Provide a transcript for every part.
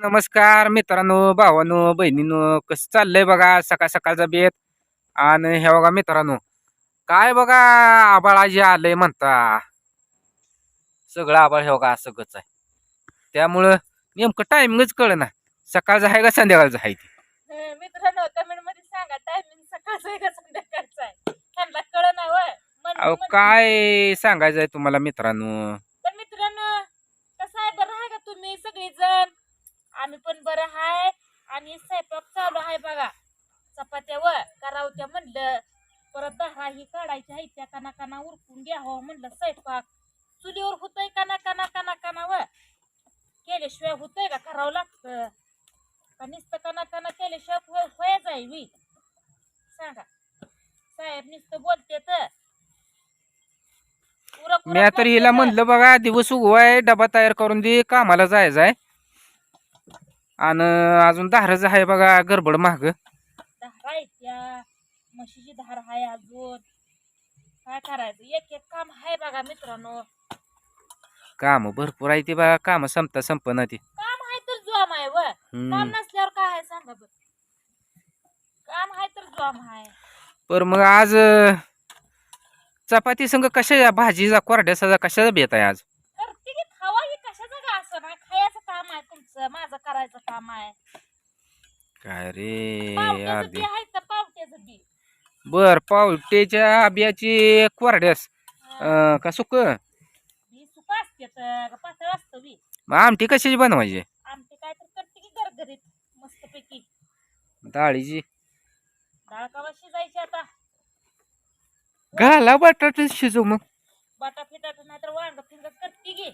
नमस्कार मित्रांनो भावानो बहिणीनो कसं चाललंय बघा सकाळ सकाळचा बेत? आणि हे बघा मित्रांनो काय बघा आबाळ आजी आलंय म्हणता. सगळं आबाळ हे बघा सगळंच आहे. त्यामुळं नेमकं टायमिंगच कळ ना सकाळचं आहे का संध्याकाळचं आहे ते? मित्रांनो कमेंटमध्ये सांगा टायमिंग सकाळचं आहे का संध्याकाळचं आहे? त्यांना कळ ना होय. मन- अहो काय सांगायचं आहे तुम्हाला मित्रांनो? तर मित्रांनो कसं आहे? बरं आहे का तुम्ही सगळीजण? आम्ही पण बरं आहे आणि स्वयंपाक चालू आहे बघा. चपात्यावर करावत्या म्हणलं. परत दहा ही काढायची आहे त्या काना काना उरकून घ्यावं म्हणलं स्वयंपाक. चुलीवर होतंय काना काना काना कानावर केल्याशिवाय होतंय का? करावं लागतं. का नुसतं काना काना केल्याशिवाय होय होय जाईवी सांगा. साहेब नुसतं बोलते तर मी तर हिला. म्हणलं बघा दिवस उगवाय डबा तयार करून दे कामाला जायचं आहे आणि अजून धारच आहे बघा गडबड माग. धार आहे त्या. म्हशीची धार आहे अजून. काय करायचं? एक एक काम आहे बघा मित्रांनो. काम भरपूर आहे ते बघा काम संपता संपना ते. काम आहे तर जॉम आहे व. काम. नसल्यावर काय आहे सांगा बर. काम आहे तर जॉम आहे. पर मग आज चपाती संग कशा भाजीचा कोरड्याचा कशाचा बेत आहे आज करते की खावा की कशाचं का असं ना खायचं तुमचं माझं करायचं काम आहे. काय रे पावट्याचं बी आहे तर पावट्याचं बी? बर पावट्याच्या बियाची कोरड्यास. अं, का सुक? बी सुका असते तर पातळ असतं बी. मग आमटी कशाची बनवायची? आमचे काय तर करते की गरगरीत मस्तपैकी. डाळीची. डाळ कवा शिजायची आता? घाला बटाटे शिजू मग. बाटा फिटाट नाही तर वांग फिंग करते की.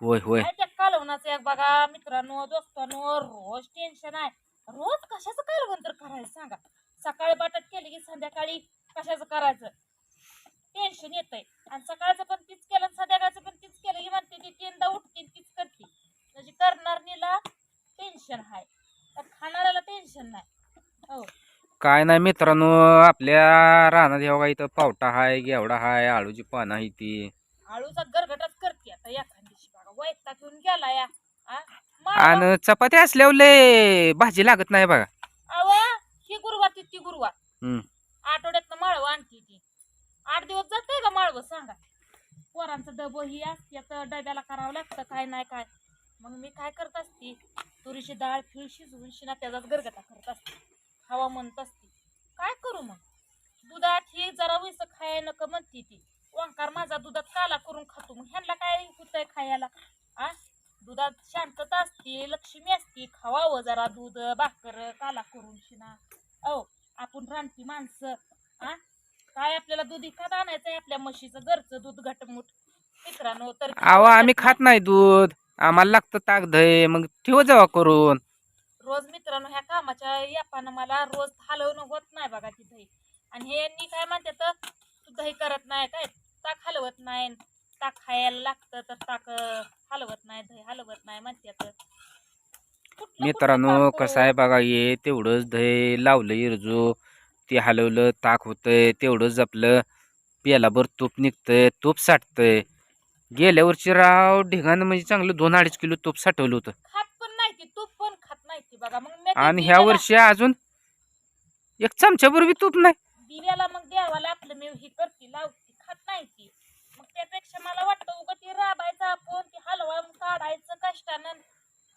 होय होय. काय त्या कालवणाचं एक बघा मित्रांनो दोस्तांनो रोज टेन्शन आहे. रोज कशाचं कालवण तर करायचं सांगा? सकाळी बटाट केली की संध्याकाळी कशाचं करायचं? टेन्शन येतंय. आणि सकाळचं पण तीच केलं आणि संध्याकाळचं पण तीच केलं. की म्हणते ती तीनदा उठते आणि तीच करते. म्हणजे करणारीला टेन्शन आहे. तर खाणाऱ्याला टेन्शन नाही. हो. काय नाही मित्रांनो आपल्या रानात हे बघा इथं पावटा हाय घेवडा हाय आळूची पानं आहे ती. आळूचा गरगटाच करते आता बघा वैता घेऊन गेला या आ? आणि चपाती असल्यावर लय भाजी लागत नाही बघा. अव ही गुरुवार ती ती गुरुवार. हम्म. आठवड्यात माळव आणते ती. आठ दिवस जाते का माळव सांगा. पोरांचं डबं ही असते तर डब्याला करावं लागतं काय नाही काय. मग मी काय करत असते? तुरीची डाळ फिळ शिजवून शिना त्याचाच गरगटा करत असते. हवा म्हणत असते. काय करू मग? दुधात ही जरा विस खाय नका म्हणते ती. ओंकार माझा दुधात काला करून खातो. मग ह्यांना काय होतंय खायला? आ? दुधात शांतता असते लक्ष्मी असते. खावावं जरा दूध भाकर काला करून शिना. औ आपण रानटी माणसं. आ? काय आपल्याला दूध इकत आणायचंय? आपल्या म्हशीचं घरचं दूध घटमुट. मित्रांनो तर अहो आम्ही खात नाही दूध. आम्हाला लागतं ताक दही. मग ठेव जावा करून. रोज मित्रांनो ह्या कामाच्या यापानं मला रोज हलवणं होत नाही बघा ती दही. आणि हे काय म्हणते तर तू दही करत नाही काय? ताक हलवत नाही. ताक खायला लागतं तर ताक हलवत नाही दही हलवत नाही म्हणते तर कुठलं- मित्रांनो कसं आहे बघा ये तेवढंच दही लावलं इरजू ते हलवलं ताक होतंय तेवढंच आपलं पेलाभर तूप निघतंय तूप साठतंय. गेल्या वर्षी राव ढिगानं म्हणजे चांगलं दोन अडीच किलो तूप साठवलं होतं. खात पण नाही ती तूप पण खात नाही ती बघा. मग मी ते आणि ह्या वर्षी अजून एक चमच्याभर बी तूप नाही. दिव्याला मग देवाला आपलं मी ही करते लावते. नाही ती. मग त्यापेक्षा मला वाटतं उगं ती राबायचं आपण ती हलवा काढायचं कष्टानं.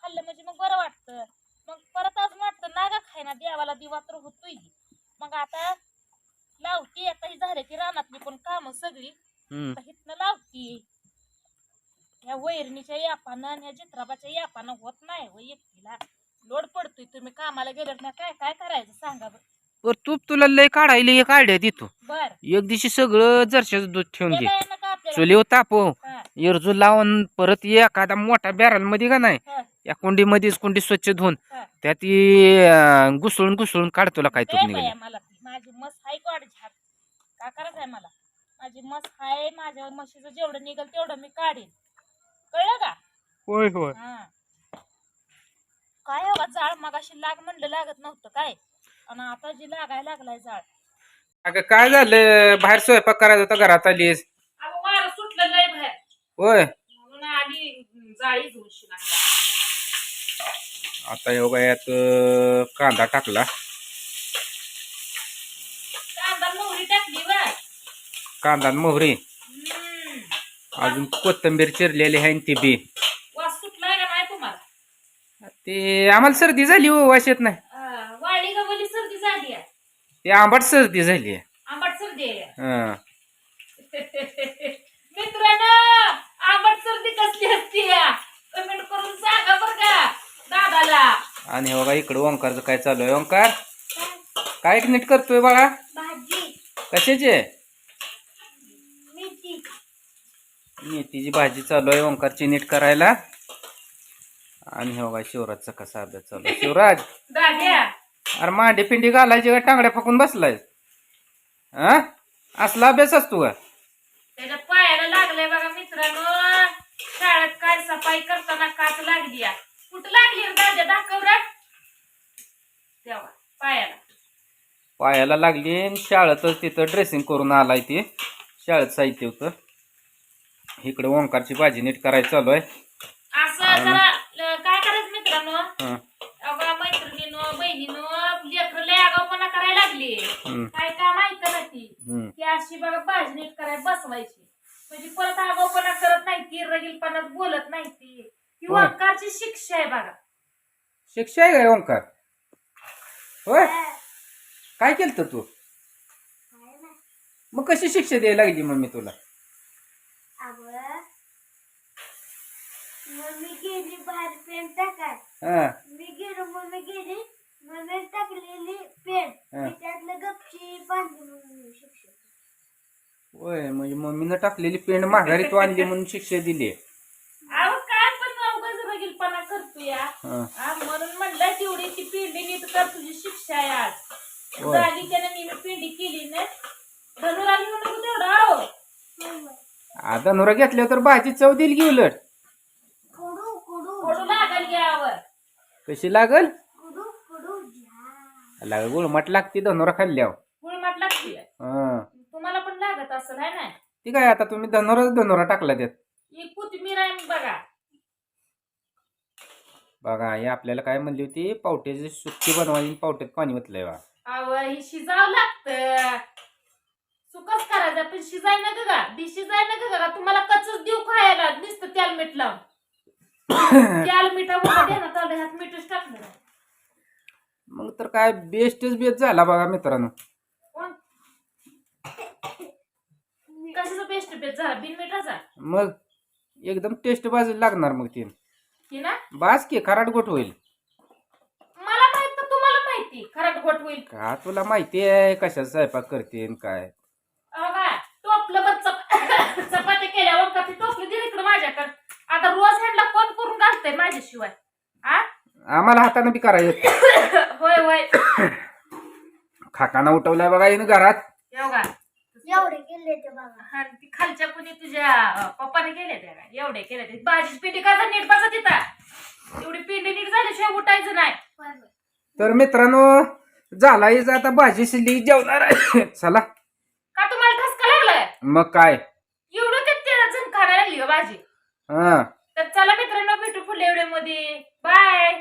खाल्लं म्हणजे मग बरं वाटतं. मग परत अजून वाटतं नागा खायना देवाला दिवा तर होतोय. मग आता लावती आता ही झाली की रानातली पण कामं सगळी. हम्म. आता हिथनं लावती. ह्या वैरणीच्या यापानं आणि ह्या चित्राबाच्या यापानं होत नाही व एकटीला. लोड पडतोय तुम्ही कामाला गेल्यावर ना काय काय करायचं सांगा बरं. बर तूप तुला लय काढायला एक आयडिया देतो. बर. एक दिवशी सगळं जरशाचं दूध ठेवून घे ते चुलीवर तापव. हा, इरजू लावून परत ये एखादा मोठा बॅरलमध्ये का नाही हा. या कुंडीमध्येच कुंडी स्वच्छ धुवून हा. त्यात ती, अं, घुसळून घुसळून काढ तुला काय तूप दे निघाले. बाया मला ती. माझी मस हाय काढ झात का करायचं आहे मला? माझी मस हाय माझ्या म्हशीचं जेवढं निघल तेवढं मी काढीन. कळलं का? होय होय. हा. काय हवा जाळ मगाशी लाग म्हणलं लागत नव्हतं काय? आणि आता जी लागायला लागलाय जाळ अगं काय झालं? बाहेर स्वयंपाक करायचा होता घरात आलीस. अगं वारं सुटलं लय बाहेर. होय? म्हणून आली जाळी घेऊन आता योगा यात अं, कांदा टाकला. कांदा मोहरी टाकली वर कांदा आणि मोहरी. हम्म. अजून कोथिंबीर चिरलेली आहे आणि ती बी. वास सुटलाय का नाही तुम्हाला? ते आम्हाला सर्दी झाली हो वाश येत नाही अं, वाळली गवली सर्दी झाली आहे. ते आंबट सर्दी झाली आंबट सर्दी आहे. हं. मित्रांनो आंबट सर्दी कसली असते कमेंट करून सांगा बर का दादाला. आणि हे बघा इकडं ओंकारचं काय चालू आहे? ओंकार? काय? नीट करतोय बघा भाजी. कशाचे? मेथी. मेथीची भाजी चालू आहे ओंकारची नीट करायला. आणि हे बघा शिवराजचा कसा अभ्यास चालू आहे. शिवराज! दाद्या अरे मांडी पिंडी घालायची का? टांगड्या फाकून बसलाय हा? असला अभ्यास असतो का? त्याच्या पायाला लागलंय बघा मित्रांनो. शाळेत काय सफाई करताना काच लागली. कुठं लागली रे दाखव रे. तेव्हा पायाला. पायाला लागली आणि शाळेतच तिथं ड्रेसिंग करून आलाय ते. शाळेत साहित्य होतं. इकडे ओंकारची भाजी नीट करायची चालू आहे. असं जरा ल- काय करायचं मित्रांनो? हं, लागली काय काम ऐकत नाही ती. की अशी बघा भाजी नीट करायला बसवायची. म्हणजे परत आगावपणा करत नाही ती रगीलपणात बोलत नाही ती. ही होय. वाकाची शिक्षा आहे बघा. शिक्षा आहे काय ओंकार? होय. काय केलं तू? मग कशी शिक्षा द्यायला लागली मम्मी तुला? मम्मी गेली बाहेर पेन टाकाय हा. मी गेलो मम्मी गेली. मम्मी टाकलेली पेन हा. मी त्यातलं गपची बांधली म्हणून शिक्षक. होय म्हणजे मम्मीनं टाकलेली पेंड माघारी तू आणली म्हणून शिक्षा दिली. अहो काय पण अवघड रगीलपणा करतो या. हा. हा, म्हणून म्हणलं तेवढी ती पिंडी नीट कर तुझी शिक्षा आहे आज. होय. झाली त्यानं मी पिंडी केली ना. धनुरा घेऊन नको तेवढं आहो आता नोरा घेतल्यावर तर भाजी चव देईल की उलट. कडू कडू फोडू लागल घ्यावर कशी लागल? लाग गुळमट लागते धनोरा खाल्ल्यावर. गुळमाट लागते? हा. तुम्हाला पण लागत असं आहे ना? ती काय आता तुम्ही धनोराच धनोरा टाकला त्यात. ही कोथिंबीर आहे बघा. बघा हे आपल्याला काय म्हणली होती? पावट्याची सुक्की बनवायची पावट्यात पाणी ओतलंय बा. अव ही शिजावं लागतं. सुकच करायचं पण शिजाय ना ग. बी शिजाय ना ग. तुम्हाला कच्चच देऊ खायला. नुसतं त्याला मीठ लावून. त्याला मिठावर देण्यात आलं ह्यात मीठच टाकलं नाही. मग तर काय बेस्टच बेस्ट झाला बघा मित्रांनो. कशाचा बेस्ट बेस्ट झाला? मग एकदम टेस्ट बाजूला लागणार मग ते. की ना? बास की खराट गोट होईल. मला माहीत तर तुम्हाला माहिती. घोट होईल. का तुला माहिती आहे कशाचा स्वयंपाक करते आणि काय? टोपलं बघ चप चपाती केल्यावर का ती टोपली दिली इकडे माझ्याकडे? आता रोज ह्यांना कोण करून घालतंय माझ्याशिवाय? आ? आम्हाला हाताने बी करायचं. होय होय. खाकाना उठवलाय बघा येणं घरात. एवढा एवढे गेले ते बघा. हा, ती खालच्या कुणी तुझ्या अं, पप्पाने केले त्या काय? एवढे केले ते. भाजी पिंडी नीट बसा तिथं एवढी पिंडी नीट झाल्याशिवाय उठायचं नाही. तर मित्रांनो झाला हिचं आता भाजी शिल्ली जेवणार आहे. चला. का तुम्हाला ठसका लागलाय? मग काय? एवढं ते तेलात झणकारा लागली हो भाजी? हा. तर चला मित्रांनो भेटू पुढल्या व्हिडिओमध्ये बाय.